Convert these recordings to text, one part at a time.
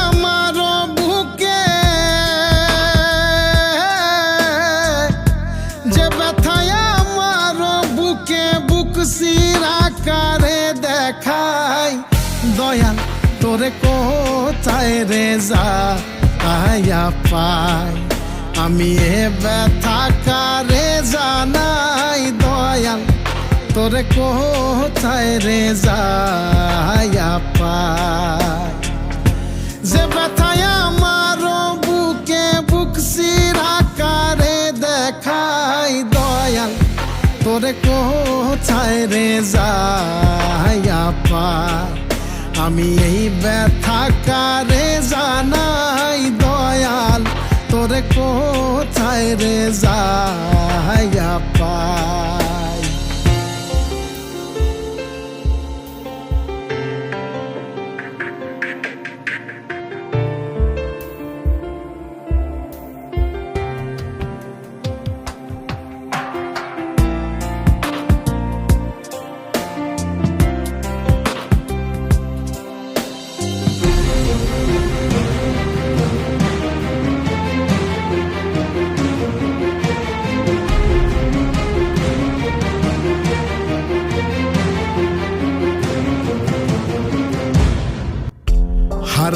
আমার বুকে। যে আমার বুকে বুক দয়াল তোরে কোথায় রে যা আয়া পাই আমি এ ব্যথা কারে জানাই, দয়াল তোরে কোথায় রে যায়া পাই যে ব্যথায় আমার বুকে বুক সিরাকারে দেখাই দয়াল, তোরে কোথায় রে যায়া পাই আমি এই ব্যথা কারে জানাই দয়াল, তোরে কোথায় রে যায়া পাই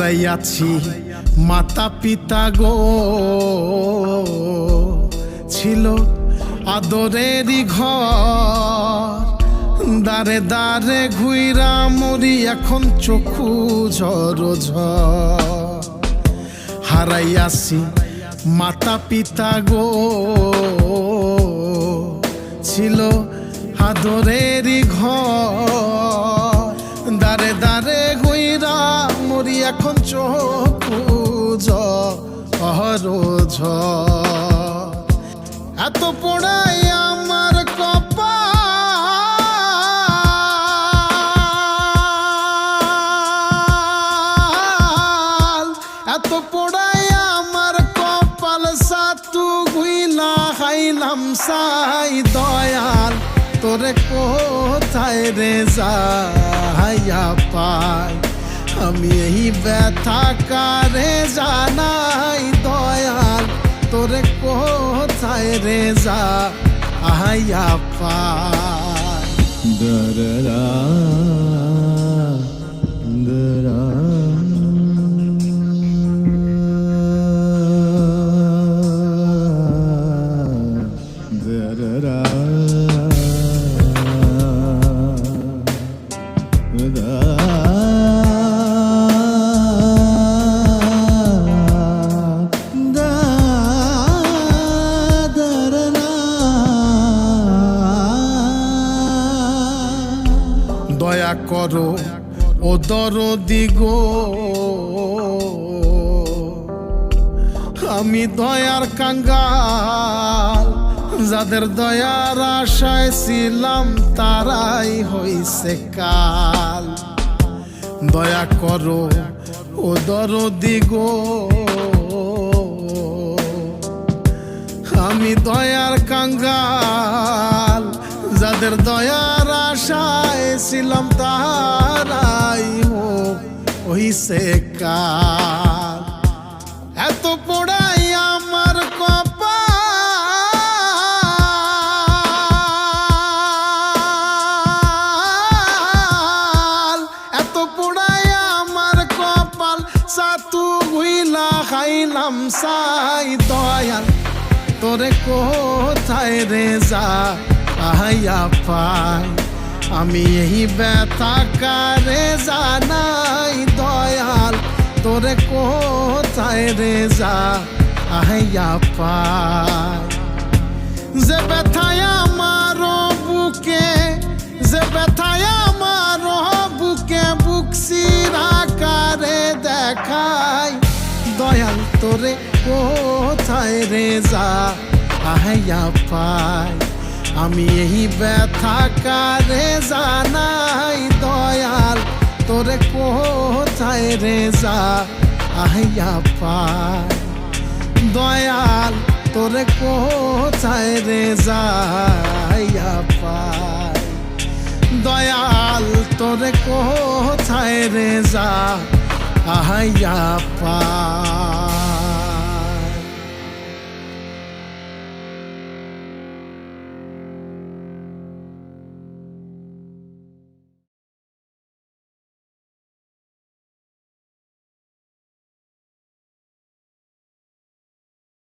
হারাইয়াছি মাতা পিতা গো, ছিল আদরেরই ঘর। দারে দারে ঘুইরা মরি, এখন চক্ষু ঝর হারাইয়াছি মাতা পিতা গো, ছিল আদরেরই ঘর। এখন চোখু এত পড়াই আমার কপাল, এত পড়াই আমার কপাল, সাতু গুইলা খাইলাম সাই দয়াল। তোরে কোথায় রে যাইয়া পাই? আমি এই ব্যথা কারে জানাই দয়াল তোরে কোথায় রে যা আহাইয়া পাই Da-da-da, করো ও দরদি গো। আমি দয়ার কাঙ্গাল, যাদের দয়ার আশায় ছিলাম তারাই হইছে কাল। দয়া করো ও দরদি গো। আমি দয়ার কাঙ্গাল, যাদের আশায় ছিলাম তারাই হোক হইছে কাল এত পড়াই আমার কপাল। এত পড়াই আমার কপাল, সাতু গুইলা খাইলাম সাই দয়াল। তোরে কোথায় রে যা আহাইয়া পাই। আমি এই ব্যথা কারে জানাই দয়াল? তোরে কোথায় রে যা? আহাইয়া পাই যে ব্যথায় আমার বুকে, যে ব্যথায় আমার বুকে বুক সিরাকারে দেখাই, দয়াল তোরে কোথায় রে যা? আহাইয়া পাই আমি এই ব্যথা কারে জানাই দয়াল? তোরে কোথায় রে যা? আহাইয়া পাই দয়াল, তোরে কোথায় রে যাইয়া পাই দয়াল, তোরে কোথায় রে যা? আহাইয়া পা